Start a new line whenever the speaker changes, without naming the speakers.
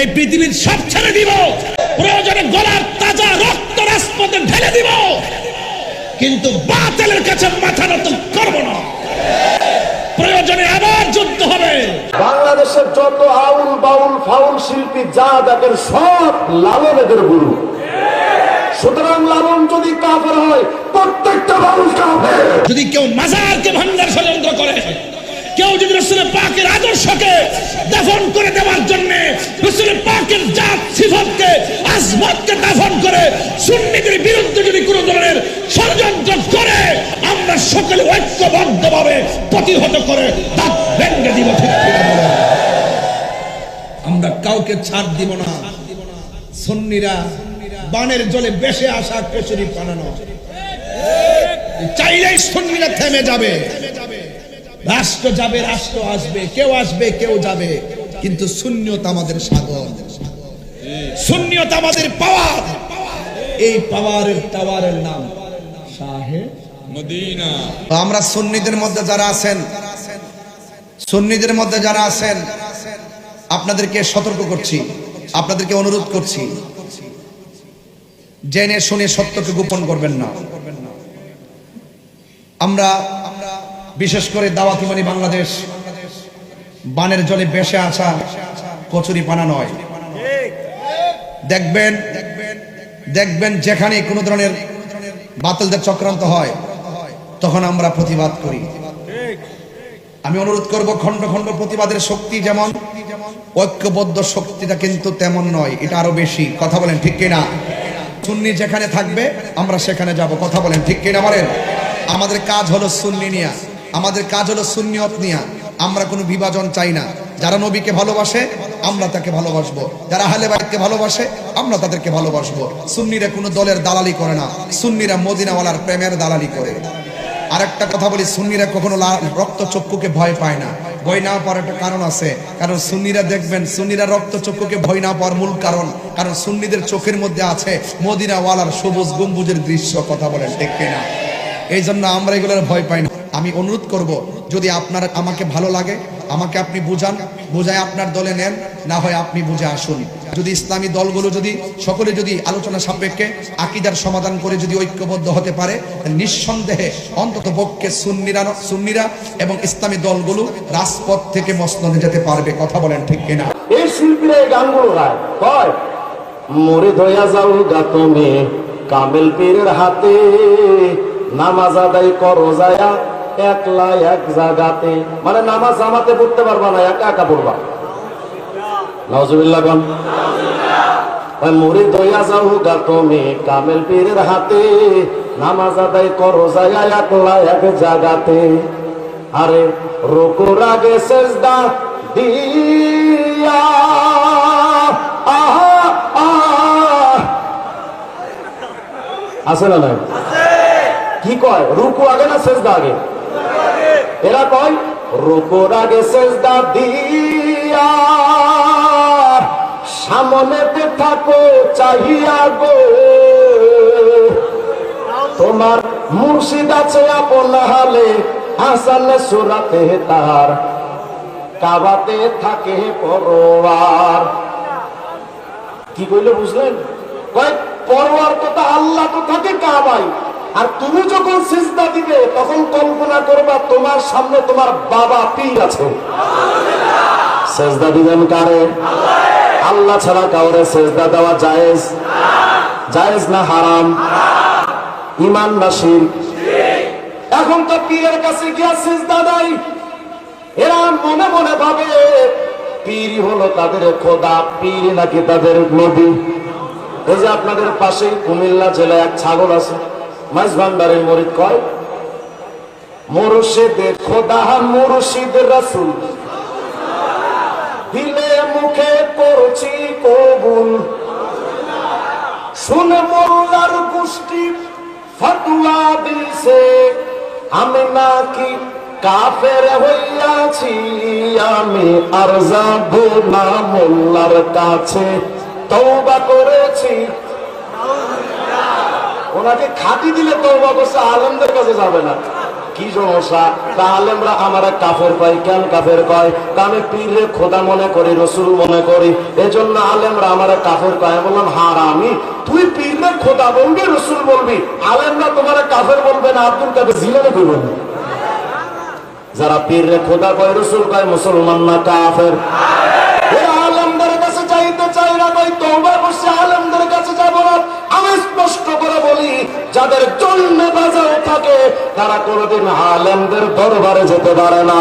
এই পৃথিবীর সব ছেড়ে দিব। প্রয়োজনে গলার তাজা রক্ত রাজপথে ঢেলে দিব। কিন্তু বাতিলের কাছে মাথা নত করব না। প্রয়োজনে আবার যুদ্ধ হবে।
বাংলাদেশের যত আউল বাউল ফাউল শিল্পী যা দেখেন সব লালন এদের গুরু। সুতরাং লালন যদি কাফের হয় প্রত্যেকটা মানুষ কাফের।
যদি কেউ মাজারকে ভাঙ্গার ষড়যন্ত্র করে কেউ যদি রসুলের পাকের আদর্শকে দাফন করে দেওয়ার জন্য রসুলের পাকের জাত সিফতকে, আজমতকে দাফন করে সুন্নিদের বিরুদ্ধে যদি কোনো ধরনের ষড়যন্ত্র করে, আমরা সকলে ঐক্যবদ্ধভাবে প্রতিহত করে দাঁত ভেঙ্গে দিব? আমরা কাউকে ছাড় দিব না। সন্নিরা বানের জলে বেশে আসা কচুরি বানানো। চাইলেই সন্নিরা থেমে যাবে। রাষ্ট্র যাবে, রাষ্ট্র আসবে, কেউ আসবে, কেউ যাবে। কিন্তু শূন্যত আমাদের সাগর, শূন্যত আমাদের পাওয়ার। এই পাওয়ারের টাওয়ারের নাম
আমরা সুন্নিদের মধ্যে যারা আছেন, সুন্নিদের মধ্যে যারা আছেন, আপনাদেরকে সতর্ক করছি, আপনাদেরকে অনুরোধ করছি। জেনে শুনে সত্যকে গোপন করবেন না। আমরা বিশেষ করে দাওয়াতি মানি বাংলাদেশ। বানের জলে বেসে আসা কচুরি পানা নয়। দেখবেন দেখবেন যেখানে কোনো ধরনের বাতিলদের চক্রান্ত হয়, তখন আমরা প্রতিবাদ করি। আমি অনুরোধ করব, খণ্ড খণ্ড প্রতিবাদের শক্তি যেমন, ঐক্যবদ্ধ শক্তিটা কিন্তু তেমন নয়, এটা আরও বেশি। কথা বলেন ঠিক কিনা? সুন্নি যেখানে থাকবে, আমরা সেখানে যাব। কথা বলেন ঠিক কিনা বলেন? আমাদের কাজ হলো সুন্নি নিয়া। আমাদের কাজ হলো সুন্নিয়ত নিয়া। আমরা কোনো বিভাজন চাই না। যারা নবীকে ভালোবাসে, আমরা তাকে ভালোবাসবো। যারা আহলে বাইতকে ভালোবাসে, আমরা তাদেরকে ভালোবাসবো। সুন্নিরা কোনো দলের দালালি করে না। সুন্নিরা মদিনাওয়ালার প্রেমের দালালি করে। আরেকটা কথা বলি, সুন্নিরা কখনো রক্ত চক্ষুকে ভয় পায় না। ভয় না পাওয়ার একটা কারণ আছে। কারণ সুন্নিরা দেখবেন, সুন্নিরা রক্ত চক্ষুকে ভয় না পাওয়ার মূল কারণ। কারণ সুন্নিদের চোখের মধ্যে আছে মদিনাওয়ালার সবুজ গম্বুজের দৃশ্য, কথা বলেন ঠিক না এই জন্য আমরা এগুলোর ভয় পাই না। আমি অনুরোধ করব, যদি আপনার, আমাকে ভালো লাগে, আমাকে আপনি বুঝান, বুঝায় আপনার দলে নেন, না হয় আপনি বুঝে আসুন। যদি ইসলামী দলগুলো যদি, সকলে যদি আলোচনা সাপেক্ষে আকিদার সমাধান করে যদি ঐক্যবদ্ধ হতে পারে, নিঃসন্দেহে অন্তত পক্ষে সুন্নিরা সুন্নিরা এবং ইসলামী দলগুলো রাজপথ থেকে মসনদে যেতে পারবে, কথা বলেন ঠিক কিনা?
এই শিল্পীরা এই গানগুলো গায়। মরে যাও গা তুমি, কামেল পীরের হাতে, নামাজ আদায় করো যায়া। একলা এক জায়গাতে মানে নামাজ জামাতে পড়তে পারবা না একা একা পড়বা। নজরুল্লাহ মুড়ি ধইয়া যাও গা তুমি কামেল পীরের হাতে। নামাজ আদায় করো যায়া একলা এক জায়গাতে আরে রুকুর আগে সেজদা দিয়া। আহ আছে না নাই? কি কয়? রুকু আগে না সেজদা আগে? এরা কয়? রুকুর আগে সেজদা দিয়া। সামনেতে থাকো, চাহিয়া গো। তোমার মুর্শিদ আছে আপন হালে, হাসানে সুরাতে তার। কাবাতে থাকে পরোয়ার। কি কইলে বুঝলেন? কয়েক পরোয়ার কথা আল্লাহ তো থাকে কাবাই আর তুমি যখন সিজদা দিবে, তখন কল্পনা করবা তোমার সামনে তোমার বাবা পীর আছে। সেজদা দিবেন কারে? আল্লাহ ছাড়া কাউরে সেজদা দেওয়া জায়েজ? জায়েজ না হারাম? ইমান না শির? এখন তো পীরের কাছে গিয়া সিজদা দেয়। এরা মনে মনে ভাবে পীরই হলো তাদের খোদা, পীর নাকি তাদের নদী এই যে আপনাদের পাশে কুমিল্লা জেলায় এক ছাগল আছে। মাছ ভান্ডারের মরিদ কয়? মুর্শিদে খোদা মুর্শিদ রসুল। দিলে মুখে করছি কবুল। শুনে মোল্লার গোষ্ঠী ফতুয়া দিছে আমি নাকি কাফের হইয়াছি, আমি আর যাব না মোল্লার কাছে। তৌবা করেছি। ওনাকে খাটি দিলে তৌবা করছে, আলমদের কাছে যাবে না। কি সমস্যা? তা আলেমরা আমার কাফের কয়, কেন কাফের কয়? তা আমি পীরে খোদা মনে করি, রসুল মনে করি। এজন্য আলেমরা আমার কাফের কয় বললাম হার আমি তুই পীরে খোদা বলবি, রসুল বলবি। আলেমরা তোমার কাফের বলবে না, আব্দুল কাদের জিলানি করবেন যারা পীরে খোদা কয়, রসুল কয়, মুসলমান না, কাফের। আলেমদের কাছে চাইতে চাই না কই তওবা করছে আলেমদের কাছে যাব না আমি স্পষ্ট করে বলি যাদের জন্য বাজার থাকে তারা কোনোদিন আলেমদের দরবারে যেতে পারে না।